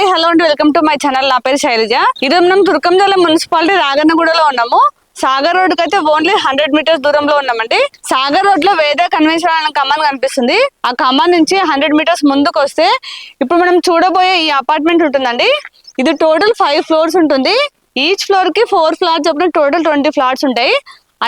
Hi hello అండి. Welcome to my channel. నా పేరు శైలజ. ఈరోజు మనం తుర్కంజల మున్సిపాలిటీ రాగన్నగూడలో ఉన్నాము. సాగర్ రోడ్కి అయితే ఓన్లీ హండ్రెడ్ మీటర్స్ దూరంలో ఉన్నామండి. సాగర్ రోడ్లో వేద కన్వెన్షన్ అనే కమాన్ కనిపిస్తుంది. ఆ కమాన్ నుంచి హండ్రెడ్ మీటర్స్ ముందుకు వస్తే ఇప్పుడు మనం చూడబోయే ఈ అపార్ట్మెంట్ ఉంటుందండి. ఇది టోటల్ ఫైవ్ ఫ్లోర్స్ ఉంటుంది. ఈచ్ ఫ్లోర్కి ఫోర్ ఫ్లాట్స్ చొప్పున టోటల్ ట్వంటీ ఫ్లాట్స్ ఉంటాయి.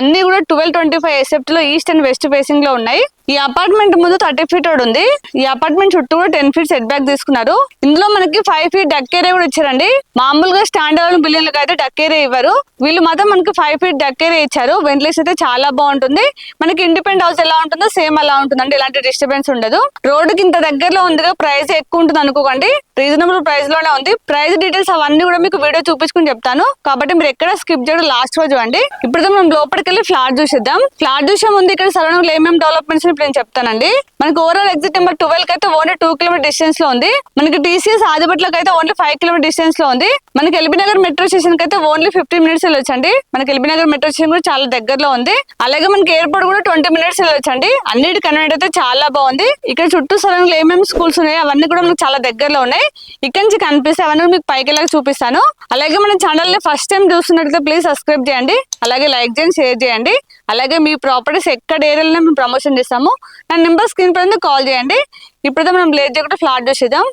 అన్ని కూడా ట్వెల్వ్ ట్వంటీ ఫైవ్ ఎసెప్ట్లో ఈస్ట్ అండ్ వెస్ట్ ఫేసింగ్లో ఉన్నాయి. ఈ అపార్ట్మెంట్ ముందు థర్టీ ఫీట్ రోడ్ ఉంది. ఈ అపార్ట్మెంట్ చుట్టూ కూడా టెన్ ఫీట్ సెట్ బ్యాక్ తీసుకున్నారు. ఇందులో మనకి ఫైవ్ ఫీట్ డక్ ఏరియా కూడా ఇచ్చారండి. మామూలుగా స్టాండ్ అలోన్ బిల్డింగ్లకు అయితే డక్ ఏరియా ఇవ్వరు. వీళ్ళు మాత్రం మనకి ఫైవ్ ఫీట్ డక్ ఏరియా ఇచ్చారు. వెంటిలేషన్ అయితే చాలా బాగుంటుంది. మనకి ఇండిపెండెంట్ హౌస్ ఎలా ఉంటుందో సేమ్ అలా ఉంటుందండి. ఎలాంటి డిస్టర్బెన్స్ ఉండదు. రోడ్డుకి ఇంత దగ్గరలో ఉందిగా ప్రైస్ ఎక్కువ ఉంటుంది అనుకోకండి. రీజనబుల్ ప్రైస్లోనే ఉంది. ప్రైస్ డీటెయిల్స్ అవన్నీ కూడా మీకు వీడియో చూపించుకుని చెప్తాను. కాబట్టి మీరు ఎక్కడ స్కిప్ చేయడం లాస్ట్ రోజు అండి. ఇప్పుడు మనం లోపలికి వెళ్ళి ఫ్లాట్ చూసిద్దాం. ఫ్లాట్ చూసే ముందు ఇక్కడ సరౌండింగ్ ఏమేమి డెవలప్మెంట్స్ ఇప్పుడు నేను చెప్తానండి. మనకి ఓవరాల్ ఎగ్జిట్ నెంబర్ ట్వెల్వ్ అయితే ఓన్లీ టూ కిలోమీటర్ డిస్టెన్స్లో ఉంది. మనకి టీసీఎస్ ఆదిపట్లకి అయితే ఓన్లీ ఫైవ్ కిలోమీటర్ డిస్టెన్స్లో ఉంది. మనకి ఎల్బీ నగర్ మెట్రో స్టేషన్కి అయితే ఓన్లీ ఫిఫ్టీన్ మినిట్స్ వెళ్ళొచ్చండి మనకి ఎల్బీ నగర్ మెట్రో స్టేషన్ కూడా చాలా దగ్గరలో ఉంది. అలాగే మనకి ఎయిర్పోర్ట్ కూడా ట్వంటీ మినిట్స్ వెళ్ళొచ్చండి అన్నిటి కన్వెంట్ అయితే చాలా బాగుంది. ఇక్కడ చుట్టూ సరైన ఏమేమి స్కూల్స్ ఉన్నాయి అవన్నీ కూడా మనకు చాలా దగ్గరలో ఉన్నాయి. ఇక్కడ నుంచి కనిపిస్తే అవన్నీ మీకు పైకి వెళ్ళాక చూపిస్తాను. అలాగే మన ఛానల్ని ఫస్ట్ టైం చూస్తున్నట్లయితే ప్లీజ్ సబ్స్క్రైబ్ చేయండి. అలాగే లైక్ చేయండి షేర్ చేయండి. అలాగే మీ ప్రాపర్టీస్ ఎక్కడ ఏరియాలో మేము ప్రమోషన్ చేస్తాము నా నెంబర్ స్క్రీన్ పైన కాల్ చేయండి. ఇప్పుడైతే మనం లేట్ చేయకుండా ఫ్లాట్ చూసేద్దాం.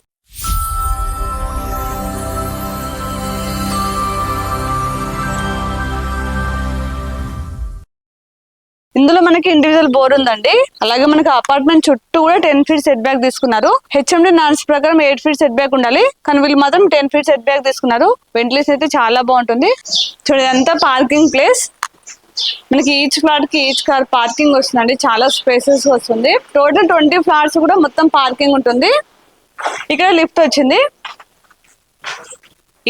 ఇందులో మనకి ఇండివిజువల్ బోర్ ఉందండి. అలాగే మనకి అపార్ట్మెంట్ చుట్టూ కూడా టెన్ ఫీట్ సెట్ బ్యాక్ తీసుకున్నారు హెచ్ఎండి నాన్స్ ప్రకారం ఎయిట్ ఫీట్ సెట్ బ్యాక్ ఉండాలి. కానీ వీళ్ళు మాత్రం టెన్ ఫీట్ సెట్ బ్యాక్ తీసుకున్నారు. వెంటిలేషన్ అయితే చాలా బాగుంటుంది. చూడండి పార్కింగ్ ప్లేస్ మనకి ఈచ్ ఫ్లాట్కి ఈచ్ కార్ పార్కింగ్ వస్తుందండి. చాలా స్పేసెస్ వస్తుంది. టోటల్ ట్వంటీ ఫ్లాట్స్ కూడా మొత్తం పార్కింగ్ ఉంటుంది. ఇక్కడ లిఫ్ట్ వచ్చింది.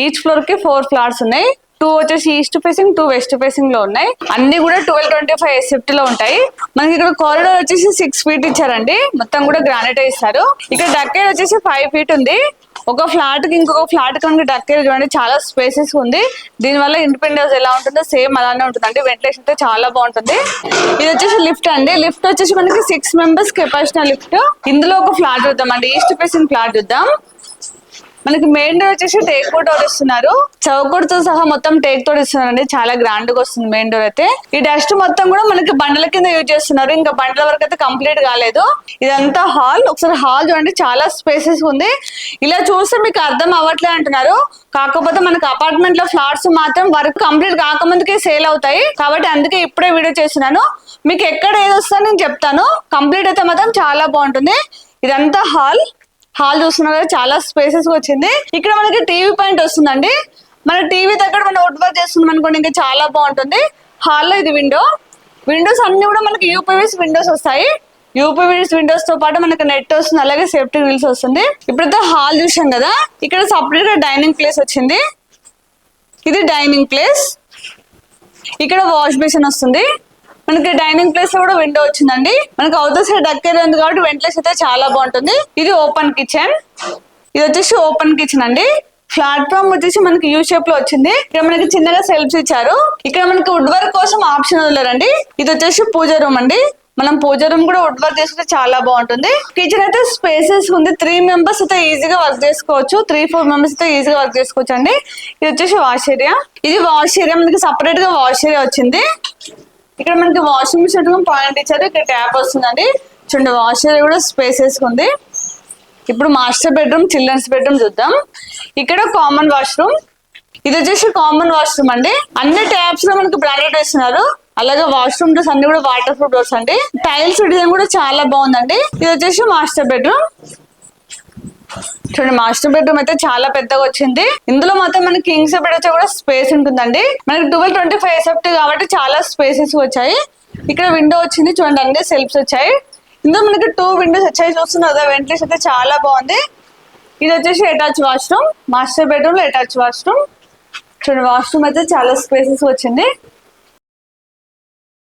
ఈచ్ ఫ్లోర్కి ఫోర్ ఫ్లాట్స్ ఉన్నాయి. టూ వచ్చేసి ఈస్ట్ ఫేసింగ్ టూ వెస్ట్ ఫేసింగ్లో ఉన్నాయి. అన్ని కూడా ట్వెల్వ్ ట్వంటీ ఫైవ్ ఎసెప్ట్లో ఉంటాయి. మనకి ఇక్కడ కారిడోర్ వచ్చేసి సిక్స్ ఫీట్ ఇచ్చారండి. మొత్తం కూడా గ్రానైట్ ఇస్తారు. ఇక్కడ డక్కేడ్ వచ్చేసి ఫైవ్ ఫీట్ ఉంది. ఒక ఫ్లాట్కి ఇంకొక ఫ్లాట్కి మనకి చూడండి చాలా స్పేసెస్ ఉంది. దీని వల్ల ఇండిపెండెన్స్ ఎలా ఉంటుందో సేమ్ అలానే ఉంటుందండి. వెంటిలేషన్ అయితే చాలా బాగుంటుంది. ఇది వచ్చేసి లిఫ్ట్ అండి. లిఫ్ట్ వచ్చేసి మనకి సిక్స్ మెంబర్స్ కెపాసిటీ లిఫ్ట్ ఇందులో ఒక ఫ్లాట్ చూద్దాం అండి ఈస్ట్ ఫేసింగ్ ఫ్లాట్ చూద్దాం. మనకి మెయిన్ డోర్ వచ్చేసి టేక్ డోర్ ఇస్తున్నారు చౌకోడ్ సహా మొత్తం టేక్ తోడు ఇస్తున్నారండి చాలా గ్రాండ్గా వస్తుంది మెయిన్ డోర్ అయితే. ఈ డస్ట్ మొత్తం కూడా మనకి బండల కింద యూజ్ చేస్తున్నారు. ఇంకా బండల వరకు అయితే కంప్లీట్ కాలేదు. ఇదంతా హాల్ ఒకసారి హాల్ చూడండి. చాలా స్పేసెస్ ఉంది. ఇలా చూస్తే మీకు అర్థం అవ్వట్లే అంటున్నారు. కాకపోతే మనకి అపార్ట్మెంట్లో ఫ్లాట్స్ మాత్రం వర్క్ కంప్లీట్ కాకముందుకే సేల్ అవుతాయి. కాబట్టి అందుకే ఇప్పుడే వీడియో చేస్తున్నాను. మీకు ఎక్కడ ఏది వస్తుందో నేను చెప్తాను. కంప్లీట్ అయితే మాత్రం చాలా బాగుంటుంది. ఇదంతా హాల్ హాల్ చూస్తున్నా కదా చాలా స్పేసెస్ వచ్చింది. ఇక్కడ మనకి టీవీ పాయింట్ వస్తుందండి. మన టీవీ దగ్గర మనం వుడ్ వర్క్ చేస్తున్నాం అనుకోండి ఇంకా చాలా బాగుంటుంది. హాల్లో ఇది విండో విండోస్ అన్ని కూడా మనకి యూపీవీస్ విండోస్ వస్తాయి. యూపీవీస్ విండోస్తో పాటు మనకి నెట్ వస్తుంది అలాగే సేఫ్టీ వీల్స్ వస్తుంది. ఇప్పుడైతే హాల్ చూసాం కదా ఇక్కడ సపరేట్గా డైనింగ్ ప్లేస్ వచ్చింది. ఇది డైనింగ్ ప్లేస్ ఇక్కడ వాష్ బేసిన్ వస్తుంది. మనకి డైనింగ్ ప్లేస్లో కూడా విండో వచ్చిందండి. మనకి అవుటర్ సైడ్ డక్కేది ఉంది కాబట్టి వెంటిలేషన్ అయితే చాలా బాగుంటుంది. ఇది ఓపెన్ కిచెన్ ఇది వచ్చేసి ఓపెన్ కిచెన్ అండి. ప్లాట్ఫామ్ వచ్చేసి మనకి యూ షేప్లో వచ్చింది. ఇక్కడ మనకి చిన్నగా సెల్ఫ్స్ ఇచ్చారు. ఇక్కడ మనకి వుడ్ వర్క్ కోసం ఆప్షన్ వదిలేరండి. ఇది వచ్చేసి పూజ రూమ్ అండి. మనం పూజ రూమ్ కూడా వుడ్ వర్క్ చేసుకుంటే చాలా బాగుంటుంది. కిచెన్ అయితే స్పేసెస్ ఉంది. త్రీ మెంబర్స్ అయితే ఈజీగా వర్క్ చేసుకోవచ్చు. త్రీ ఫోర్ మెంబర్స్ అయితే ఈజీగా వర్క్ చేసుకోవచ్చు అండి. ఇది వచ్చేసి వాష్ ఏరియా ఇది వాష్ ఏరియా మనకి సపరేట్గా వాష్ ఏరియా వచ్చింది. ఇక్కడ మనకి వాషింగ్ మిషన్ పాయింట్ ఇచ్చారు. ఇక్కడ ట్యాప్ వస్తుందండి. చూడండి వాష్ కూడా స్పేస్ వేసుకుంది ఇప్పుడు మాస్టర్ బెడ్రూమ్ చిల్డ్రన్స్ బెడ్రూమ్ చూద్దాం. ఇక్కడ కామన్ వాష్రూమ్ ఇది వచ్చేసి కామన్ వాష్రూమ్ అండి. అన్ని ట్యాప్స్లో మనకి బ్రాండెడ్ వేస్తున్నారు అలాగే వాష్రూమ్ డోర్స్ అన్ని కూడా వాటర్ ప్రూఫ్ డోర్స్ అండి. టైల్స్ డిజైన్ కూడా చాలా బాగుందండి. ఇది వచ్చేసి మాస్టర్ బెడ్రూమ్ చూడండి మాస్టర్ బెడ్రూమ్ అయితే చాలా పెద్దగా వచ్చింది. ఇందులో మాత్రం మనకి కింగ్స్ బెడ్ వచ్చే కూడా స్పేస్ ఉంటుందండి. మనకి ట్వెల్వ్ ట్వంటీ ఫైవ్ సెఫ్ట్ కాబట్టి చాలా స్పేసెస్ వచ్చాయి. ఇక్కడ విండో వచ్చింది చూడండి అన్ని సెల్ఫ్స్ వచ్చాయి. ఇందులో మనకి టూ విండోస్ వచ్చాయి చూస్తున్నారు కదా వెంటిలేషన్ అయితే చాలా బాగుంది. ఇది వచ్చేసి అటాచ్ వాష్రూమ్ మాస్టర్ బెడ్రూమ్లో అటాచ్ వాష్రూమ్. చూడండి వాష్రూమ్ అయితే చాలా స్పేసెస్ వచ్చింది.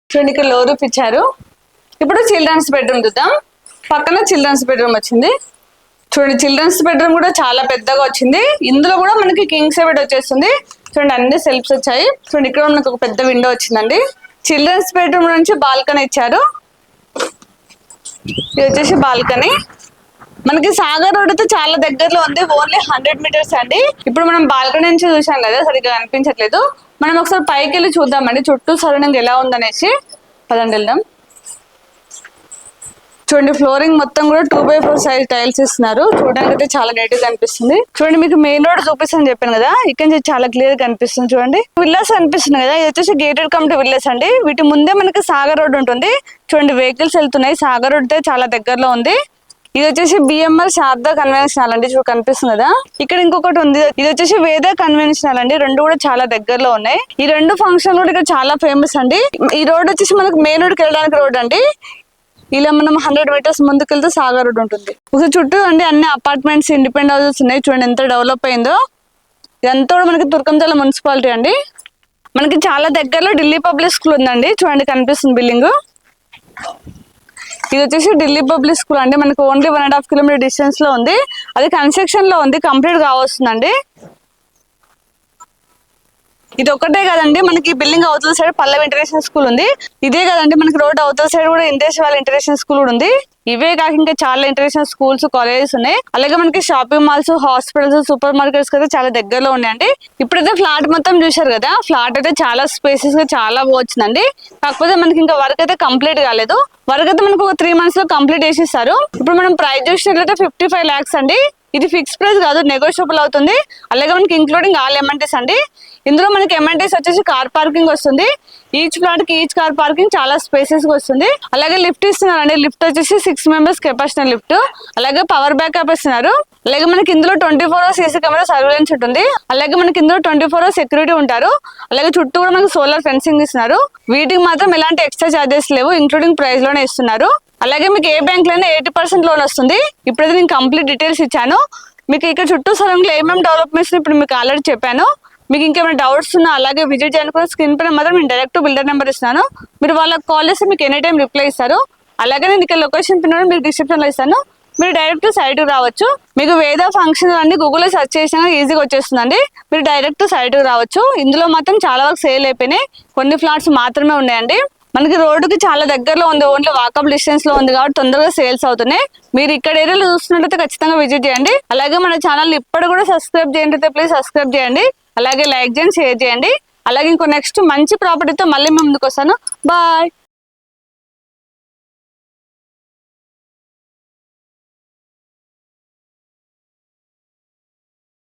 చూడండి ఇక్కడ లోరూప్ ఇచ్చారు. ఇప్పుడు చిల్డ్రన్స్ బెడ్రూమ్ చూద్దాం. పక్కన చిల్డ్రన్స్ బెడ్రూమ్ వచ్చింది. చూడండి చిల్డ్రన్స్ బెడ్రూమ్ కూడా చాలా పెద్దగా వచ్చింది. ఇందులో కూడా మనకి కింగ్స్ బెడ్ వచ్చేస్తుంది. చూడండి అన్ని సెల్ఫ్స్ వచ్చాయి. చూడండి ఇక్కడ మనకు ఒక పెద్ద విండో వచ్చిందండి. చిల్డ్రన్స్ బెడ్రూమ్ నుంచి బాల్కనీ ఇచ్చారు. ఇది వచ్చేసి బాల్కనీ మనకి సాగర్ రోడ్ అయితే చాలా దగ్గరలో ఉంది. ఓన్లీ హండ్రెడ్ మీటర్స్ అండి. ఇప్పుడు మనం బాల్కనీ నుంచి చూసాం కదా సరిగ్గా అనిపించట్లేదు మనం ఒకసారి పైకి వెళ్ళి చూద్దామండి. చుట్టూ సరౌండింగ్ ఎలా ఉందనేసి. పదండి వెళ్దాం. చూడండి ఫ్లోరింగ్ మొత్తం కూడా two by four size tiles ఇస్తున్నారు. చూడడానికి అయితే చాలా నీట్గా కనిపిస్తుంది. చూడండి మీకు మెయిన్ రోడ్ చూపిస్తుంది చెప్పాను కదా ఇక్కడ నుంచి చాలా క్లియర్ కనిపిస్తుంది చూడండి. విల్లాస్ అనిపిస్తుంది కదా ఇది వచ్చేసి గేటెడ్ కమిటీ విల్లాస్ అండి. వీటి ముందే మనకి సాగర్ రోడ్ ఉంటుంది. చూడండి వెహికల్స్ వెళ్తున్నాయి. సాగర్ రోడ్ అయితే చాలా దగ్గరలో ఉంది. ఇది వచ్చేసి బిఎంఆర్ శారదా కన్వెన్షనల్ అండి చూడు కనిపిస్తుంది కదా. ఇక్కడ ఇంకొకటి ఉంది. ఇది వచ్చేసి వేద కన్వెన్షనల్ అండి. రెండు కూడా చాలా దగ్గరలో ఉన్నాయి. ఈ రెండు ఫంక్షన్ కూడా ఇక్కడ చాలా ఫేమస్ అండి. ఈ రోడ్ వచ్చేసి మనకు మెయిన్ రోడ్కి వెళ్ళడానికి రోడ్ అండి. ఇలా మనం హండ్రెడ్ మీటర్స్ ముందుకెళ్తే సాగర్ రోడ్ ఉంటుంది. ఒక చుట్టూ అండి అన్ని అపార్ట్మెంట్స్ ఇండిపెండెంట్ హౌసెస్ ఉన్నాయి. చూడండి ఎంత డెవలప్ అయిందో. ఇదంతా కూడా మనకి తుర్కంతల మున్సిపాలిటీ అండి. మనకి చాలా దగ్గరలో ఢిల్లీ పబ్లిక్ స్కూల్ ఉందండి. చూడండి కనిపిస్తుంది బిల్డింగ్. ఇది వచ్చేసి ఢిల్లీ పబ్లిక్ స్కూల్ అండి. మనకి only one and half kilometre డిస్టెన్స్లో ఉంది. అది కన్స్ట్రక్షన్లో ఉంది. కంప్లీట్ కావస్తుందండి. ఇది ఒక్కటే కదండి మనకి బిల్డింగ్ అవతల సైడ్ పల్లవి ఇంటర్నేషనల్ స్కూల్ ఉంది. ఇదే కదండి మనకి రోడ్ అవతల సైడ్ కూడా ఇందేశ్ వాళ్ళ ఇంటర్నేషనల్ స్కూల్ కూడా ఉంది. ఇవే కాక ఇంకా చాలా ఇంటర్నేషనల్ స్కూల్స్ కాలేజెస్ ఉన్నాయి. అలాగే మనకి shopping malls hospitals super markets అయితే చాలా దగ్గరలో ఉన్నాయండి. ఇప్పుడైతే ఫ్లాట్ మొత్తం చూశారు కదా ఫ్లాట్ అయితే చాలా స్పేసెస్గా చాలా వచ్చిందండి కాకపోతే మనకి ఇంకా వర్క్ అయితే కంప్లీట్ కాలేదు. వర్క్ అయితే మనకు ఒక త్రీ మంత్స్లో కంప్లీట్ చేసిస్తారు. ఇప్పుడు మనం ప్రైస్ చూసినట్లయితే ఫిఫ్టీ ఫైవ్ లాక్స్ అండి. ఇది ఫిక్స్ ప్రైస్ కాదు నెగోషియబుల్ అవుతుంది. అలాగే మనకి ఇంక్లూడింగ్ ఆల్ ఎమ్ఎన్టీస్ అండి. ఇందులో మనకి ఎమ్ఎన్టీస్ వచ్చేసి కార్ పార్కింగ్ వస్తుంది. ఈచ్ ప్లాట్కి ఈచ్ కార్ పార్కింగ్ చాలా స్పేసెస్ వస్తుంది. అలాగే లిఫ్ట్ ఇస్తున్నారండి. లిఫ్ట్ వచ్చేసి సిక్స్ మెంబర్స్ కెపాసిటీ లిఫ్ట్ అలాగే పవర్ బ్యాకప్ ఇస్తున్నారు. అలాగే మనకి ఇందులో twenty four hours CC camera surveillance ఉంటుంది అలాగే మనకి ఇందులో ట్వంటీ ఫోర్ అవర్స్ సెక్యూరిటీ ఉంటారు. అలాగే చుట్టూ కూడా మనకి సోలార్ ఫెన్సింగ్ ఇస్తున్నారు. వీటికి మాత్రం ఎలాంటి ఎక్స్ట్రా చార్జెస్ లేవు. ఇంక్లూడింగ్ ప్రైస్లోనే ఇస్తున్నారు. అలాగే మీకు ఏ బ్యాంక్లోనే ఎయిటీ పర్సెంట్ లోన్ వస్తుంది. ఇప్పుడైతే నేను కంప్లీట్ డీటెయిల్స్ ఇచ్చాను. మీకు ఇక్కడ చుట్టూ సరంలో ఏమేమి డెవలప్మెంట్స్ ఇప్పుడు మీకు ఆల్రెడీ చెప్పాను. మీకు ఇంకేమైనా డౌట్స్ ఉన్నా అలాగే విజిట్ చేయాలనుకున్న స్క్రీన్ పైన మాత్రం నేను డైరెక్ట్ బిల్డర్ నెంబర్ ఇస్తాను. మీరు వాళ్ళకి కాల్ చేస్తే మీకు ఎనీ టైం రిప్లై ఇస్తారు. అలాగే నేను ఇక్కడ లొకేషన్ పిన్ కూడా మీకు డిస్క్రిప్షన్లో ఇస్తాను. మీరు డైరెక్ట్ సైట్కి రావచ్చు. మీకు వేద ఫంక్షన్ అన్ని గూగుల్లో సెర్చ్ చేసినా ఈజీగా వచ్చేస్తుందండి. మీరు డైరెక్ట్ సైట్కి రావచ్చు. ఇందులో మాత్రం చాలా వరకు సేల్ అయిపోయినాయి. కొన్ని ఫ్లాట్స్ మాత్రమే ఉన్నాయండి. మనకి రోడ్డుకి చాలా దగ్గరలో ఉంది ఓన్లీ వాకబుల్ డిస్టెన్స్లో ఉంది కాబట్టి తొందరగా సేల్స్ అవుతున్నాయి. మీరు ఇక్కడ ఏరియాలో చూస్తున్నట్టయితే ఖచ్చితంగా విజిట్ చేయండి. అలాగే మన ఛానల్ ఇప్పుడు కూడా సబ్స్క్రైబ్ చేయండి ప్లీజ్ సబ్స్క్రైబ్ చేయండి. అలాగే లైక్ చేయండి షేర్ చేయండి. అలాగే ఇంకో నెక్స్ట్ మంచి ప్రాపర్టీతో మళ్ళీ మేము ముందుకు వస్తాను. బాయ్